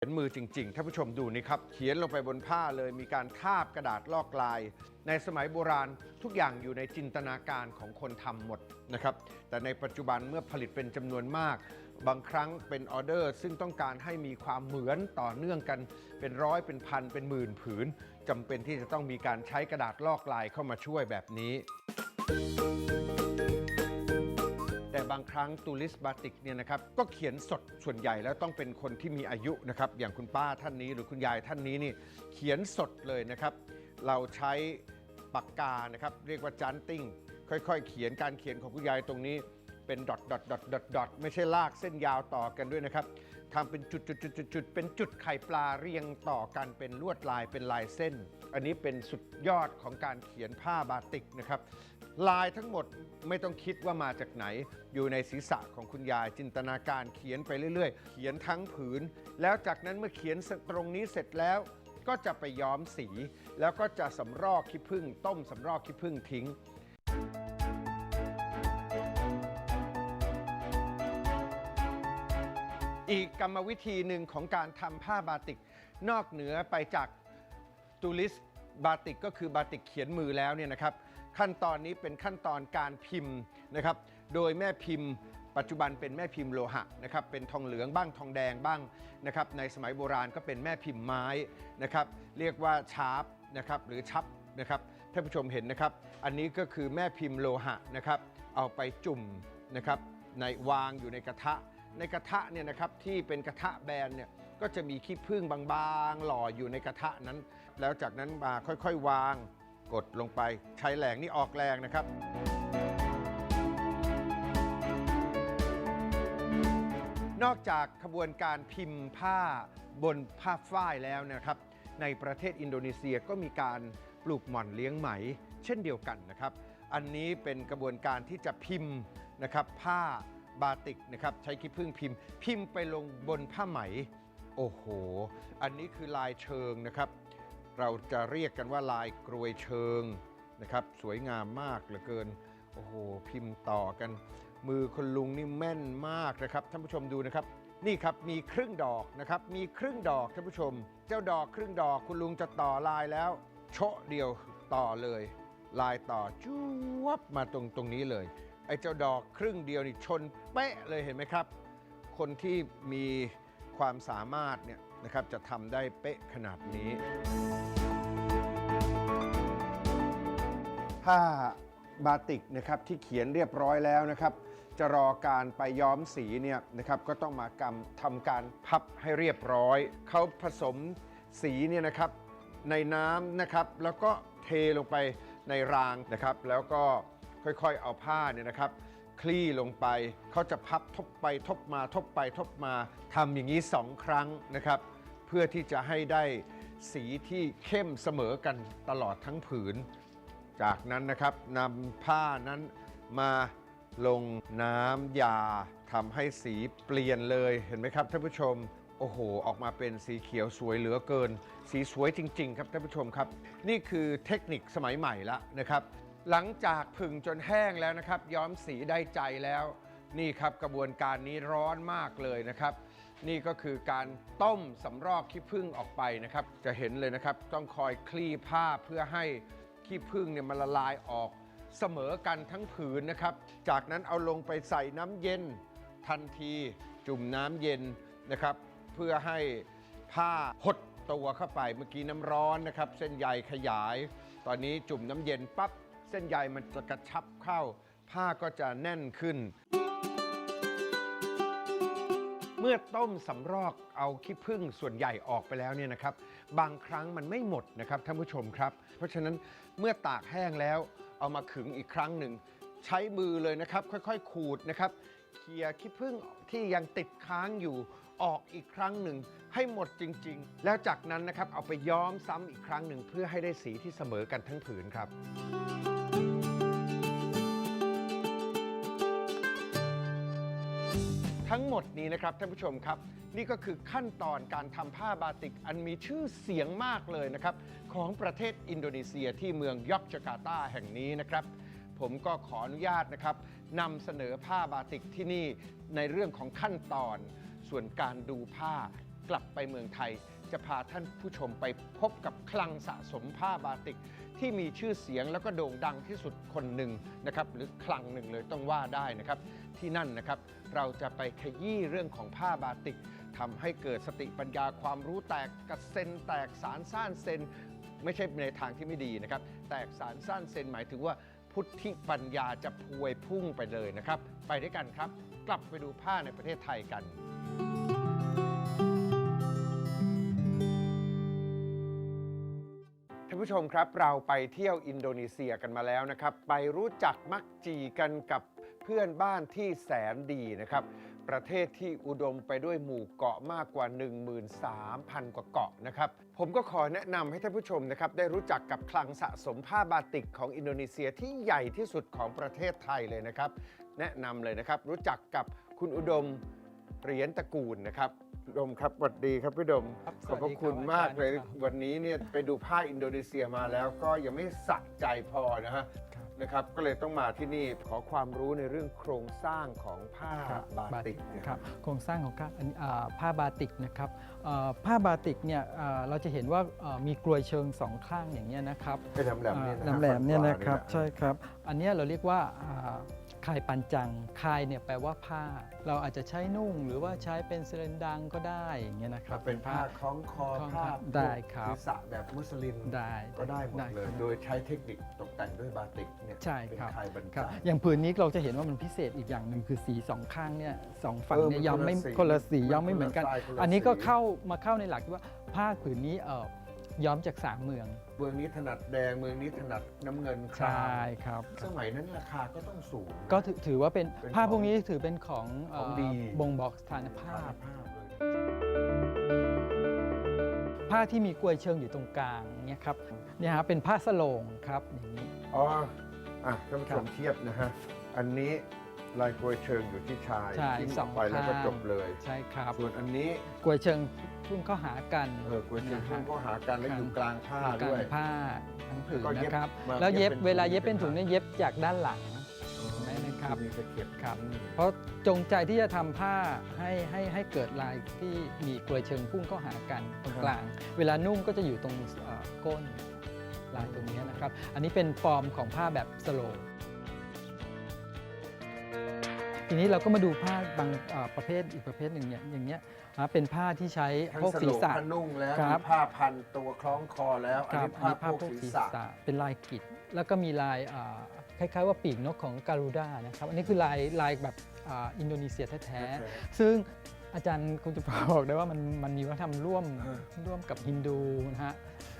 เขียนมือจริงๆ ท่านผู้ชมดูนี่ครับ เขียนลงไปบนผ้าเลยมีการทาบกระดาษลอกลาย ในสมัยโบราณทุกอย่างอยู่ในจินตนาการของคนทำหมดนะครับ แต่ในปัจจุบันเมื่อผลิตเป็นจำนวนมาก บางครั้งเป็นออเดอร์ ซึ่งต้องการให้มีความเหมือนต่อเนื่องกัน เป็นร้อยเป็นพันเป็นหมื่นผืนจำเป็นที่จะต้องมีการใช้กระดาษลอกลายเข้ามาช่วยแบบนี้ บางครั้งตูริสบาติกเนี่ยนะครับก็เขียนสดส่วนใหญ่แล้วต้องเป็นคนที่มีอายุนะครับอย่างคุณป้าท่านนี้หรือคุณยายท่านนี้นี่เขียนสดเลยนะครับ เราใช้ปากกานะครับเรียกว่าจานติ้งค่อยๆ เขียนการเขียนของคุณยายตรงนี้ เป็นดอทดอทดอทดอทดอทไม่ใช่ลากเส้นยาวต่อกันด้วยนะครับทำเป็นจุดจุดจุดจุดจุดเป็นจุดไข่ปลาเรียงต่อกันเป็นลวดลายเป็นลายเส้น อันนี้เป็นสุดยอดของการเขียนผ้าบาติกนะครับลายทั้งหมดไม่ต้องคิดว่ามาจากไหน อยู่ในศีรษะของคุณยายจินตนาการเขียนไปเรื่อยๆ เขียนทั้งผืน แล้วจากนั้นเมื่อเขียนตรงนี้เสร็จแล้วก็จะไปย้อมสี แล้วก็จะสำรอกขี้ผึ้งต้มสำรอกขี้ผึ้งทิ้ง อีกกรรมวิธีหนึ่งของการทำผ้าบาติก นอกเหนือไปจากตูลิสบาติกก็คือบาติกเขียนมือแล้วเนี่ยนะครับ ขั้นตอนนี้เป็นขั้นตอนการพิมพ์นะครับ โดยแม่พิมพ์ ปัจจุบันเป็นแม่พิมพ์โลหะนะครับ เป็นทองเหลืองบ้างทองแดงบ้างนะครับ ในสมัยโบราณก็เป็นแม่พิมพ์ไม้นะครับ เรียกว่าชาร์ปนะครับหรือชับนะครับท่านผู้ชมเห็นนะครับ อันนี้ก็คือแม่พิมพ์โลหะนะครับ เอาไปจุ่มนะครับในวางอยู่ในกระทะ ในกระทะเนี่ยนะครับที่เป็นกระทะแบนเนี่ยก็จะมีขี้ผึ้งบางๆหล่ออยู่ในกระทะนั้น แล้วจากนั้นมาค่อยๆ วาง กดลงไปใช้แรงนี่ออกแรงนะครับ นอกจากขบวนการพิมพ์ผ้าบนผ้าฝ้ายแล้วนะครับ ในประเทศอินโดนีเซียก็มีการปลูกหม่อนเลี้ยงไหม เช่นเดียวกันนะครับ อันนี้เป็นกระบวนการที่จะพิมพ์นะครับผ้า บาติกนะครับใช้ขี้ผึ้งพิมพ์ พิมพ์ไปลงบนผ้าไหม โอ้โห อันนี้คือลายเชิงนะครับ เราจะเรียกกันว่าลายกรวยเชิงนะครับ สวยงามมากเหลือเกิน โอ้โห พิมพ์ต่อกัน มือคุณลุงนี่แม่นมากนะครับท่านผู้ชมดูนะครับ นี่ครับมีครึ่งดอกนะครับ มีครึ่งดอกท่านผู้ชม เจ้าดอกครึ่งดอกคุณลุงจะต่อลายแล้ว โชะเดียวต่อเลย ลายต่อจูวับมาตรงตรงนี้เลย ไอ้เจ้าดอกครึ่งเดียวนี่ชนเป๊ะเลยเห็นไหมครับ คนที่มีความสามารถเนี่ยนะครับจะทำได้เป๊ะขนาดนี้ ผ้าบาติกนะครับที่เขียนเรียบร้อยแล้วนะครับ จะรอการไปย้อมสีเนี่ยนะครับก็ต้องมากำทำการพับให้เรียบร้อย เขาผสมสีเนี่ยนะครับในน้ำนะครับ แล้วก็เทลงไปในรางนะครับ แล้วก็ ค่อยๆ เอาผ้าเนี่ยนะครับ คลี่ลงไปเขาจะพับทบไปทบมาทบไปทบมาทำอย่างนี้สองครั้งนะครับ เพื่อที่จะให้ได้สีที่เข้มเสมอกันตลอดทั้งผืน จากนั้นนะครับนำผ้านั้นมาลงน้ำยาทำให้สีเปลี่ยนเลยเห็นไหมครับท่านผู้ชมโอ้โห ออกมาเป็นสีเขียวสวยเหลือเกิน สีสวยจริง ๆ ครับท่านผู้ชมครับ นี่คือเทคนิคสมัยใหม่ละนะครับ หลังจากผึ่งจนแห้งแล้วนะครับ ย้อมสีได้ใจแล้ว นี่ครับกระบวนการนี้ร้อนมากเลยนะครับ นี่ก็คือการต้มสำรอกขี้ผึ้งออกไปนะครับ จะเห็นเลยนะครับ ต้องคอยคลี่ผ้าเพื่อให้ขี้ผึ้งเนี่ยมันละลายออกเสมอกันทั้งผืนนะครับ จากนั้นเอาลงไปใส่น้ำเย็นทันทีจุ่มน้ำเย็นนะครับ เพื่อให้ผ้าหดตัวเข้าไปเมื่อกี้น้ำร้อนนะครับ เส้นใยขยาย ตอนนี้จุ่มน้ำเย็นปั๊บ เส้นใยมันจะกระชับเข้า ผ้าก็จะแน่นขึ้น เมื่อต้มสำรอกเอาขี้ผึ้งส่วนใหญ่ออกไปแล้วเนี่ยนะครับ บางครั้งมันไม่หมดนะครับท่านผู้ชมครับ เพราะฉะนั้นเมื่อตากแห้งแล้วเอามาขึงอีกครั้งหนึ่ง ใช้มือเลยนะครับ ค่อยๆ ขูดนะครับเคลียร์ขี้ผึ้งที่ยังติดค้างอยู่ออกอีกครั้งหนึ่งให้หมดจริง ๆ แล้วจากนั้นนะครับเอาไปย้อมซ้ำอีกครั้งหนึ่งเพื่อให้ได้สีที่เสมอกันทั้งผืนครับ ทั้งหมดนี้นะครับท่านผู้ชมครับ นี่ก็คือขั้นตอนการทำผ้าบาติกอันมีชื่อเสียงมากเลยนะครับ ของประเทศอินโดนีเซียที่เมืองยอกจาการ์ตาแห่งนี้นะครับ ผมก็ขออนุญาตนะครับนำเสนอผ้าบาติกที่นี่ในเรื่องของขั้นตอน ส่วนการดูผ้ากลับไปเมืองไทย จะพาท่านผู้ชมไปพบกับคลังสะสมผ้าบาติก ที่มีชื่อเสียงแล้วก็โด่งดังที่สุดคนหนึ่งนะครับหรือคลังหนึ่งเลยต้องว่าได้นะครับ ที่นั่นนะครับเราจะไปขยี้เรื่องของผ้าบาติกทำให้เกิดสติปัญญาความรู้แตกกระเซ็นแตกสารซ่านเซนไม่ใช่ในทางที่ไม่ดีนะครับ แตกสารซ่านเซนหมายถึงว่าพุทธิปัญญาจะพวยพุ่งไปเลยนะครับ ไปด้วยกันครับ กลับไปดูผ้าในประเทศไทยกัน ผู้ชมครับเราไปเที่ยวอินโดนีเซียกันมาแล้วนะครับ ไปรู้จักมักจีกันกับเพื่อนบ้านที่แสนดีนะครับ ประเทศที่อุดมไปด้วยหมู่เกาะมากกว่า 13,000 กว่าเกาะนะครับ ผมก็ขอแนะนำให้ท่านผู้ชมนะครับได้รู้จักกับคลังสะสมผ้าบาติกของอินโดนีเซียที่ใหญ่ที่สุดของประเทศไทยเลยนะครับ แนะนำเลยนะครับรู้จักกับคุณอุดมเหรียญตระกูลนะครับ ดมครับสวัสดีครับพี่อุดม ครับขอบพระสวัสดีครับคุณมากเลยอาจารย์ครับวันนี้เนี่ยไปดูผ้าอินโดนีเซียมาแล้วก็ยังไม่สะใจพอนะฮะครับนะครับ ก็เลยต้องมาที่นี่ขอความรู้ในเรื่องโครงสร้างของผ้าครับ บาติกนะคครัรับบโครงสร้างของการอันอ่าผ้าบาติกนะครับอ่าผ้าบาติกเนี่ยอ่าเราจะเห็นว่าอ่ามีกลวยเชิงสองข้างอย่างเงี้ยนะครับไอ้แหลมๆเนี่ยนะอ่าแหลมๆเนี่ยนะครับ ฝั่งขวาใช่ครับ อันเนี้ยเราเรียกว่าอ่า คายปันจังคายเนี่ยแปลว่าผ้า เราอาจจะใช้นุ่งหรือว่าใช้เป็นเซเลนดังก็ได้อย่างเงี้ยนะคครัรับบเป็นผ้าคล้องคอคล้องผ้าได้ครับศีรษะแบบมุสลิมได้ก็ได้หมดเลยครับโดยใช้เทคนิคตกแต่งด้วยบาติกเนี่ยใช่เป็นครับคายบรรครับจงอย่างผืนนี้เราจะเห็นว่ามันพิเศษอีกอย่างหนึ่งคือสีสองข้างเนี่ยสองฝั่งเออเนี่ยย้อมไม่มันคคนนละละสีสีย้อมไม่เหมือนกันคนละลายคนละอันนี้ก็สีเข้ามาเข้าในหลักที่ว่าผ้าผืนนี้เออ ย้อมจากสามเมือง เมืองนี้ถนัดแดงเมืองนี้ถนัดน้ำเงินคใช่รามครับ สมัยนั้นราคาก็ต้องสูง ก็ถือถือว่าเป็นเป็นผ้าของพวกนี้ถือเป็นของเของดี บ่งบอกสถานภาภาพพภาพเลยผ้าที่มีกลวยเชิงอยู่ตรงกลางเนี่ยครับเนี่ยฮะเป็นผ้าสโลงครับอย่างนี้ อ๋ออะท่านผู้ครัชบมเทียบนะฮะ อันนี้ลายกรวยเชิงอยู่ที่ชายใช่ทิ้งสออองกไปแล้วก็ข้าง จบเลย ใช่ครับส่วนอันนี้กลวยเชิง พุ่งเข้าหากันเออกรวยเชิงนะพุ่ฮะงก็หากันแล้วอยู่กลางผ้าอยู่กลด้วยงผ้าทั้งผืนแล้วก็เย็บนะครับมาแล้วเย็บเย็บเป็นเวลาเย็บถุงเป็นถุงเป็นเนี่ยเย็บจากด้านหลังเห็นไหมนะครับมีตะเข็บครับอืมเพราะจงใจที่จะทำผ้าให้ให้ให้เกิดลายที่มีกลวยเชิงพุ่งเข้าหากันตรงกลาง เวลานุ่งก็จะอยู่ตรงเอ่อก้นลายตรงนี้นะครับ อันนี้เป็นฟอร์มของผ้าแบบสโลว์ ทีนี้เราก็มาดูผ้าบางเอ่อประเภทอีกประเภทหนึ่งเนี่ยอย่างเงี้ยนะเป็นผ้าที่ใช้ทั้งพวกสศีโลรงษะ ผ้านุ่งแล้วครับมีผ้าพันตัวคล้องคอแล้วอันครับนี้อันผ้านี้โพผ้ากพวกศีศีรรษะษะ เป็นลายกิจแล้วก็มีลายอ่าคล้ายๆว่าปีกนกของการูด้านะครับ อันนี้คือลายลายแบบอ่าอินโดนีเซียแท้ๆ ซึ่งอาจารย์คงจะบอกได้ว่ามันมันมีวัฒนธรรมร่วมเออ ร่วมกับฮินดูนะฮะ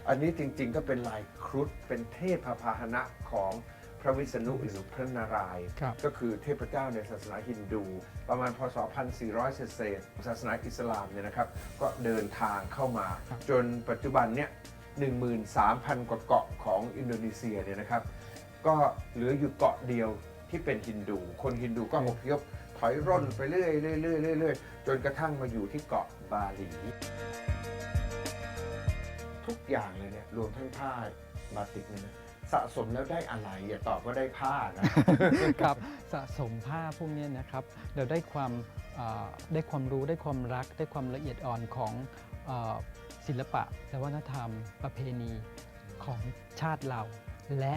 อันนี้จริงๆก็เป็นลายครุฑเป็นเทพพาหนะของ พระวิษณุหรือพระนารายณ์ครับก็คือเทพเจ้าในศาสนาฮินดู ประมาณพศ 1400 เศษๆศาสนาอิสลามเนี่ยนะครับ ก็เดินทางเข้ามาครับจนปัจจุบันเนี่ย13,000 กว่าเกาะของอินโดนีเซียเนี่ยนะครับ ก็เหลืออยู่เกาะเดียวที่เป็นฮินดู คนฮินดูก็อพยพถอยร่นไปเรื่อยๆเรื่อยๆเรื่อยๆจนกระทั่งมาอยู่ที่เกาะบาหลี ทุกอย่างเลยเนี่ยรวมทั้งผ้าบาติกเนี่ยนะ สะสมแล้วได้อะไรอย่าตอบว่าได้ผ้านะ ครับสะสมผ้าพวกเนี้ยนะครับเราได้ความอ่าได้ความรู้ได้ความรัก ได้ความละเอียดอ่อนของอาศิลปะและวัฒนธรรม ประเพณีของชาติเรา และ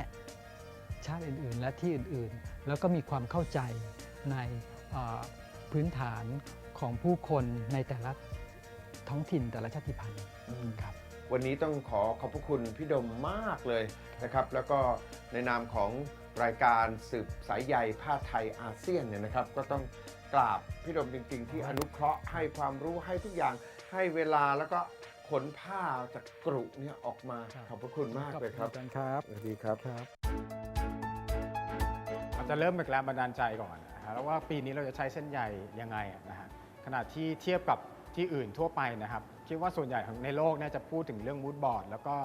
ชาติอื่นๆ และที่อื่นๆ แล้วก็มีความเข้าใจในอ่าพื้นฐานของผู้คนในแต่ละท้องถิ่นแต่ละชาติพันธุ์ครับ วันนี้ต้องขอขอบพระคุณพี่ดมมากเลยนะครับ แล้วก็ในนามของรายการสืบสายใยผ้าไทยอาเซียนเนี่ยนะครับ ก็ต้องกราบพี่ดมจริง ๆ ที่อนุเคราะห์ให้ความรู้ให้ทุกอย่างให้เวลาแล้วก็ขนผ้าจากกรุเนี่ยออกมาครับ ขอบพระคุณมากเลยครับขอณครับสวัสดีครับ ครับเราจะเริ่มจากแรงบันดาลใจก่อนนะฮะแล้วว่าปีนี้เราจะใช้เส้นใยยังไงนะฮะขณะที่เทียบกับที่อื่นทั่วไปนะครับ คิดว่าส่วนใหญ่ของในโลกเนี่ยจะพูดถึงเรื่องมูดบอร์ดแล้วก็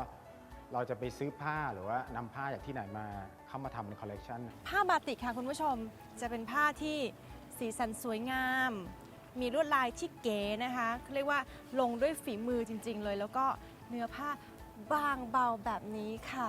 เราจะไปซื้อผ้าหรือว่านำผ้าจากที่ไหนมาเข้ามาทำในคอลเลกชัน ผ้าบาติกค่ะคุณผู้ชมจะเป็นผ้าที่สีสันสวยงาม มีลวดลายที่เก๋นะคะเขาเรียกว่าลงด้วยฝีมือจริง ๆ เลย แล้วก็เนื้อผ้าบางเบาแบบนี้ค่ะ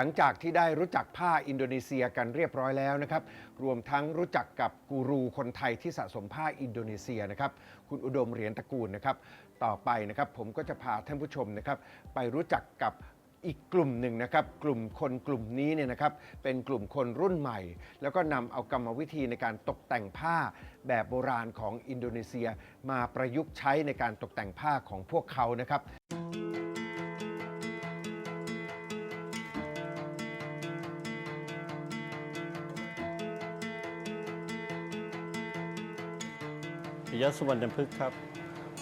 หลังจากที่ได้รู้จักผ้าอินโดนีเซียกันเรียบร้อยแล้วนะครับ รวมทั้งรู้จักกับกูรูคนไทยที่สะสมผ้าอินโดนีเซียนะครับ คุณอุดมเหรียญตระกูลนะครับ ต่อไปนะครับผมก็จะพาท่านผู้ชมนะครับไปรู้จักกับอีกกลุ่มหนึ่งนะครับ กลุ่มคนกลุ่มนี้เนี่ยนะครับ เป็นกลุ่มคนรุ่นใหม่ แล้วก็นำเอากรรมวิธีในการตกแต่งผ้าแบบโบราณของอินโดนีเซีย มาประยุกต์ใช้ในการตกแต่งผ้าของพวกเขานะครับ ยะสุวรรณพฤกษ์ครับ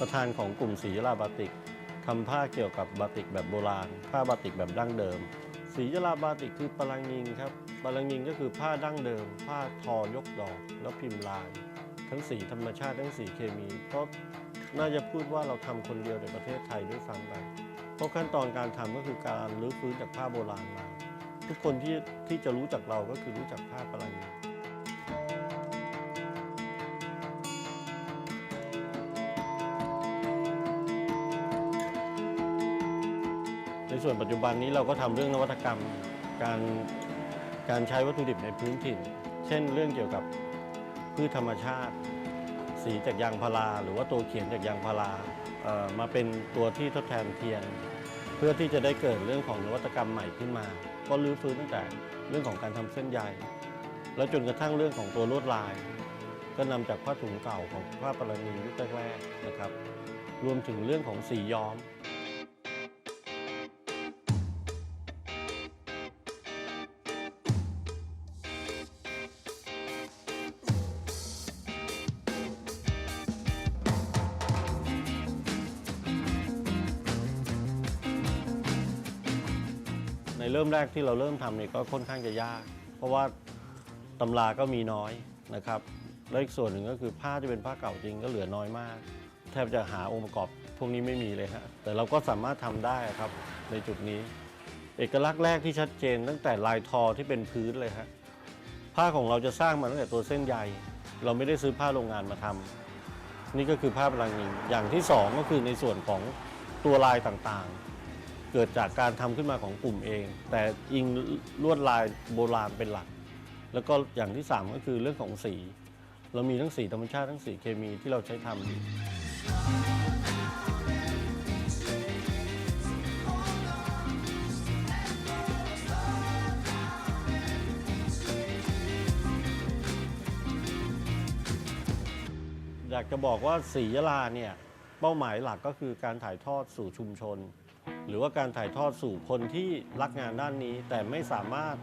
ประธานของกลุ่มศรียราบาติกทำผ้าเกี่ยวกับบาติกแบบโบราณ ผ้าบาติกแบบดั้งเดิมศรียราบาติกคือปลังยิงครับปลังยิงก็คือผ้าดั้งเดิม ผ้าทอยกดอก แล้วพิมพ์ลาย ทั้งสีธรรมชาติทั้งสีเคมีก็น่าจะพูดว่าเราทำคนเดียวในประเทศไทยด้วยซ้ำไปเพราะขั้นตอนการทำก็คือการรื้อฟื้นจากผ้าโบราณมา ทุกคนที่ที่จะรู้จักเราก็คือรู้จักผ้าปลังยิง ส่วนปัจจุบันนี้เราก็ทำเรื่องนวัตกรรมการการใช้วัตถุดิบในพื้นถิ่น เช่น เรื่องเกี่ยวกับพืชธรรมชาติ สีจากยางพารา หรือว่าตัวเขียนจากยางพารามาเป็นตัวที่ทดแทนเทียน เพื่อที่จะได้เกิดเรื่องของนวัตกรรมใหม่ขึ้นมา ก็รื้อฟื้นตั้งแต่เรื่องของการทำเส้นใยแล้วจนกระทั่งเรื่องของตัวลวดลาย ก็นำจากผ้าถุงเก่าของผ้าปรณียุคแรกๆนะครับ รวมถึงเรื่องของสีย้อม มแรกที่เราเริ่มทำเนี่ยก็ค่อนข้างจะยาก เพราะว่าตำราก็มีน้อยนะครับ แล้วอีกส่วนหนึ่งก็คือผ้าที่เป็นผ้าเก่าจริงก็เหลือน้อยมาก แทบจะหาองค์ประกอบพวกนี้ไม่มีเลยฮะแต่เราก็สามารถทำได้ครับในจุดนี้ เอกลักษณ์แรกที่ชัดเจน ตั้งแต่ลายทอที่เป็นพื้นเลยฮะผ้าของเราจะสร้างมาตั้งแต่ตัวเส้นใยเราไม่ได้ซื้อผ้าโรงงานมาทำนี่ก็คือผ้าพลังงิงอย่างที่สองก็คือในส่วนของตัวลายต่างๆ เกิดจากการทำขึ้นมาของกลุ่มเอง แต่อิงลวดลายโบราณเป็นหลัก แล้วก็อย่างที่ 3 ก็คือเรื่องของสี เรามีทั้งสีธรรมชาติทั้งสีเคมีที่เราใช้ทำอยากจะบอกว่าสียะลาเนี่ยเป้าหมายหลักก็คือการถ่ายทอดสู่ชุมชน หรือว่าการถ่ายทอดสู่คนที่รักงานด้านนี้ แต่ไม่สามารถ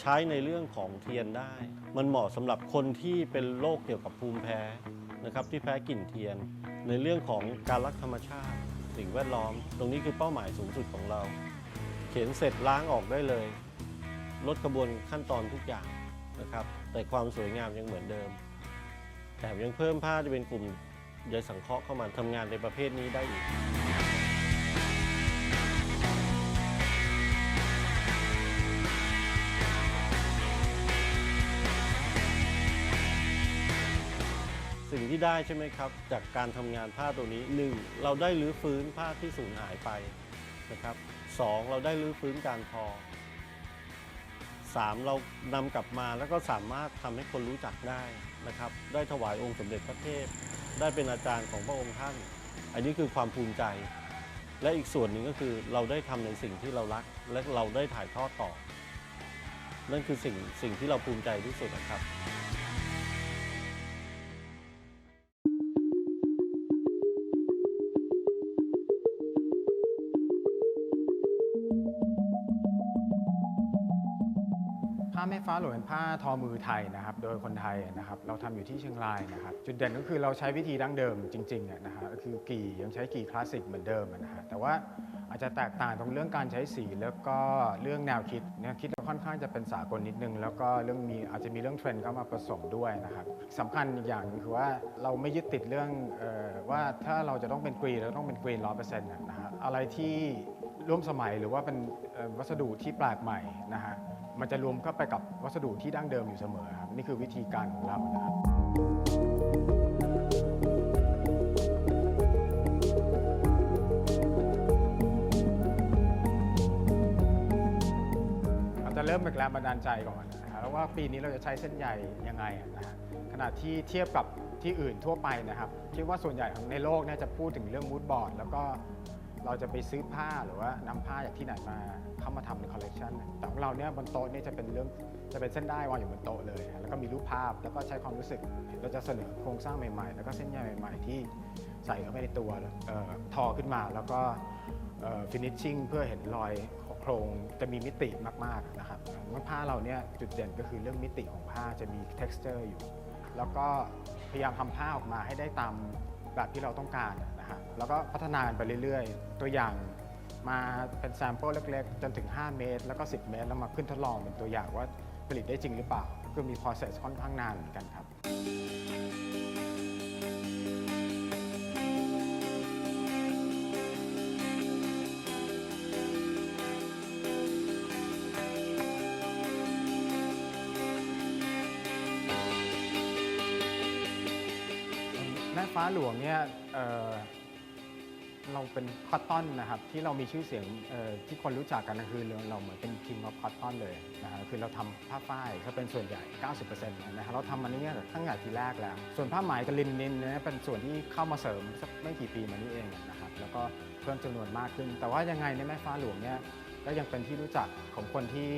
ใช้ในเรื่องของเทียนได้ มันเหมาะสำหรับคนที่เป็นโรคเกี่ยวกับภูมิแพ้นะครับที่แพ้กลิ่นเทียน ในเรื่องของการรักธรรมชาติ สิ่งแวดล้อม ตรงนี้คือเป้าหมายสูงสุดของเรา เขียนเสร็จล้างออกได้เลย ลดกระบวนขั้นตอนทุกอย่างนะครับ แต่ความสวยงามยังเหมือนเดิมแถมยังเพิ่มผ้าจะเป็นกลุ่มใยสังเคราะห์เข้ามาทำงานในประเภทนี้ได้อีก ที่ได้ใช่ไหมครับ จากการทำงานผ้าตัวนี้หนึ่งเราได้รื้อฟื้นผ้าที่สูญหายไปนะครับสองเราได้รื้อฟื้นการทอสามเรานำกลับมาแล้วก็สามารถทำให้คนรู้จักได้นะครับ ได้ถวายองค์สมเด็จพระเทพ ได้เป็นอาจารย์ของพระองค์ท่าน อันนี้คือความภูมิใจ และอีกส่วนหนึ่งก็คือเราได้ทำในสิ่งที่เรารัก และเราได้ถ่ายทอดต่อ นั่นคือสิ่งสิ่งที่เราภูมิใจที่สุดนะครับ ฟ้าหลวงเป็นผ้าทอมือไทยนะครับ โดยคนไทยนะครับ เราทำอยู่ที่เชียงรายนะครับ จุดเด่นก็คือเราใช้วิธีดั้งเดิมจริงๆนะฮะก็คือกี่ยังใช้กี่คลาสสิกเหมือนเดิมนะฮะแต่ว่าอาจจะแตกต่างตรงเรื่องการใช้สีแล้วก็เรื่องแนวคิดแนวคิดเราค่อนข้างจะเป็นสากลนิดนึง แล้วก็เรื่องมีอาจจะมีเรื่องเทรนด์เข้ามาผสมด้วยนะครับสำคัญอีกอย่างหนึงคือว่าเราไม่ยึดติดเรื่องออว่าถ้าเราจะต้องเป็นกรีนเราต้องเป็นกรีนร้อยเปอร์เซ็นต์นะฮะอะไรที่ ร่วมสมัยหรือว่าเป็นวัสดุที่แปลกใหม่นะฮะมันจะรวมเข้าไปกับวัสดุที่ดั้งเดิมอยู่เสมอครับนี่คือวิธีการของเรานะครับผริ่มจากแรงบันดาลใจก่อนนะฮะแล้วว่าปีนี้เราจะใช้เส้นใยยังไงนะฮะขณะที่เทียบกับที่อื่นทั่วไปนะครับคิดว่าส่วนใหญ่ของในโลกเนี่ยจะพูดถึงเรื่องมูดบอร์ดแล้วก็ เราจะไปซื้อผ้าหรือว่านำผ้าจากที่ไหนมาเข้ามาทำในคอลเลกชันแต่ของเราเนี่ยบนโต๊ะเนี่ยจะเป็นเรื่องจะเป็นเส้นได้วางอยู่บนโต๊ะเลย แล้วก็มีรูปภาพแล้วก็ใช้ความรู้สึก เราจะเสนอโครงสร้างใหม่ๆ แล้วก็เส้นใยใหม่ๆ ที่ใส่เข้าไปในตัวเอ่อทอขึ้นมาแล้วก็ฟินิชชิ่งเพื่อเห็นรอยโครงจะมีมิติมากๆนะครับว่าผ้าเราเนี่ยจุดเด่นก็คือเรื่องมิติของผ้าจะมี texture อยู่ แล้วก็พยายามทำผ้าออกมาให้ได้ตาม แบบที่เราต้องการนะฮะแล้วก็พัฒนากันไปเรื่อยๆ ตัวอย่างมาเป็นแซมเปิลเล็กๆ จนถึง 5 เมตร แล้วก็ 10 เมตร แล้วมาขึ้นทดลองเป็นตัวอย่างว่าผลิตได้จริงหรือเปล่า คือมี process ค่อนข้างนานเหมือนกันครับ ฟ้าหลวงเนี่ยเเราเป็นคอตตอนนะครับที่เรามีชื่อเสียงที่คนรู้จักกันก็คือเราเราเหมือนเป็น king of cotton เลยนะฮะคือเราทำผ้าฝ้ายถ้าเป็นส่วนใหญ่ 90%นะฮะเราทำมันนี้เนี่ยตั้งแต่ทีแรกแล้ว ส่วนผ้าไหมกับลินนินเนี่ยเป็นส่วนที่เข้ามาเสริมสักไม่กี่ปีมานี้เองนะครับแล้วก็เพิ่มจำนวนมากขึ้น แต่ว่ายังไงในแม่ฟ้าหลวงเนี่ยก็ยังเป็นที่รู้จักของคนที่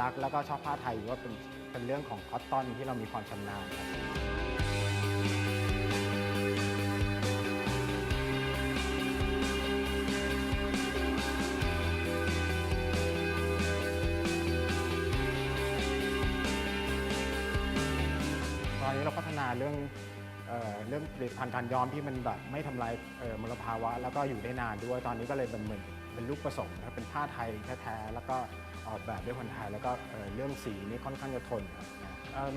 รักแล้วก็ชอบผ้าไทยว่าเป็นเป็นเรื่องของคอตตอนที่เรามีความชำนาญครับ นนี้เราพัฒนาเรื่องเออเรื่องผลิตภัณฑ์การย้อมที่มันแบบไม่ทำลายเอ่อมลภาวะ แล้วก็อยู่ได้นานด้วยตอนนี้ก็เลยเป็นเหมือน เป็นลูกผสมนะครับเป็นผ้าไทยแท้ๆแล้วก็ออกแบบด้วยคนไทยแล้วก็เรื่องสีนี่ค่อนข้างจะทนครับ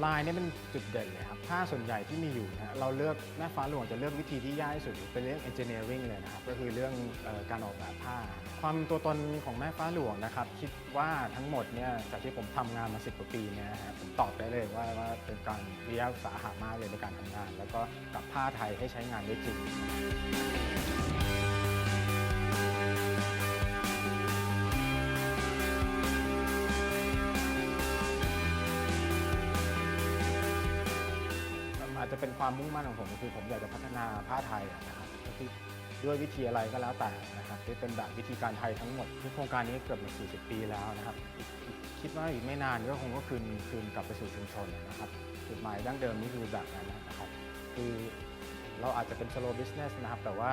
ลายนี่เป็นจุดเด่นเลยครับผ้าส่วนใหญ่ที่มีอยู่นะเราเลือกแม่ฟ้าหลวงจะเลือกวิธีที่ยากที่สุดเป็นเรื่อง engineering เลยนะครับก็คือเรื่องอการออกแบบผ้า ความตัวตนของแม่ฟ้าหลวงนะครับคิดว่าทั้งหมดเนี่ยจากที่ผมทำงานมา10กว่าปีเนี่ยนะฮะผมตอบได้เลยว่าว่าเป็นการวิทยาอุตสาหะมากเลยในการทำงาน แล้วก็กับผ้าไทยให้ใช้งานได้จริง อาจจะเป็นความมุ่งมั่นของผมคือผมอยากจะพัฒนาผ้าไทยนะครับก็คือด้วยวิธีอะไรก็แล้วแต่นะครับที่เป็นแบบวิธีการไทยทั้งหมดโครงการนี้เกือบมา 40 ปีแล้วนะครับคิดว่าอีกไม่นานก็คงก็คืนคืนกลับไปสู่ชุมชนนะครับจุดหมายดั้งเดิมนี่คือแบบนั้นนะครับคือเราอาจจะเป็น slow business นะครับ แต่ว่า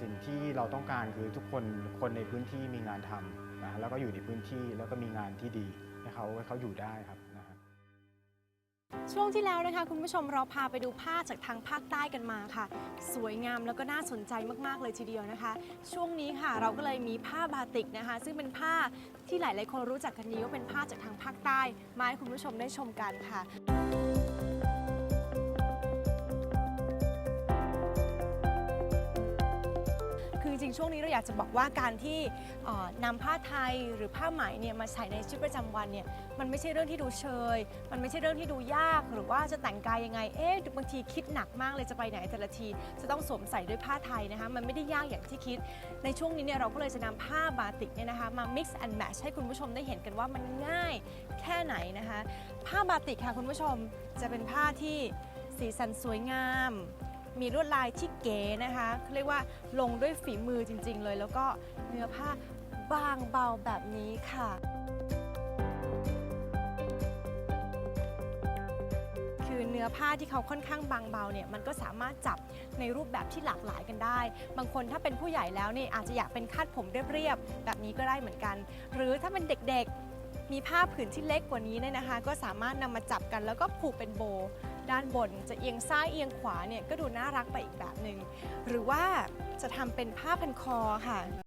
สิ่งที่เราต้องการคือทุกคนคนในพื้นที่มีงานทำนะแล้วก็อยู่ในพื้นที่แล้วก็มีงานที่ดีให้เขาให้เขาอยู่ได้ครับ ช่วงที่แล้วนะคะคุณผู้ชมเราพาไปดูผ้าจากทางภาคใต้กันมาค่ะ สวยงามแล้วก็น่าสนใจมากๆเลยทีเดียวนะคะ ช่วงนี้ค่ะเราก็เลยมีผ้าบาติกนะคะ ซึ่งเป็นผ้าที่หลายๆคนรู้จักกันดีว่าเป็นผ้าจากทางภาคใต้มาให้คุณผู้ชมได้ชมกันค่ะ ช่วงนี้เราอยากจะบอกว่าการที่เอ่อนำผ้าไทยหรือผ้าไหมเนี่ยมาใส่ในชีวิตประจำวันเนี่ยมันไม่ใช่เรื่องที่ดูเชย มันไม่ใช่เรื่องที่ดูยาก หรือว่าจะแต่งกายยังไง เอ๊ะบางทีคิดหนักมากเลยจะไปไหนแต่ละที จะต้องสวมใส่ด้วยผ้าไทยนะคะมันไม่ได้ยากอย่างที่คิด ในช่วงนี้เนี่ยเราก็เลยจะนำผ้าบาติกเนี่ยนะคะมา mix and match ให้คุณผู้ชมได้เห็นกันว่ามันง่ายแค่ไหนนะคะ ผ้าบาติกค่ะคุณผู้ชมจะเป็นผ้าที่สีสันสวยงาม มีลวดลายที่เก๋นะคะเขาเรียกว่าลงด้วยฝีมือจริง ๆ เลย แล้วก็เนื้อผ้าบางเบาแบบนี้ค่ะ คือเนื้อผ้าที่เขาค่อนข้างบางเบาเนี่ยมันก็สามารถจับในรูปแบบที่หลากหลายกันได้ บางคนถ้าเป็นผู้ใหญ่แล้วเนี่ยอาจจะอยากเป็นคาดผมเรียบๆแบบนี้ก็ได้เหมือนกัน หรือถ้าเป็นเด็กๆมีผ้าผืนที่เล็กกว่านี้เนี่ยนะคะ ก็สามารถนำมาจับกันแล้วก็ผูกเป็นโบ ด้านบน จะเอียงซ้ายเอียงขวาเนี่ยก็ดูน่ารักไปอีกแบบหนึ่งหรือว่าจะทำเป็นผ้าพันคอค่ะ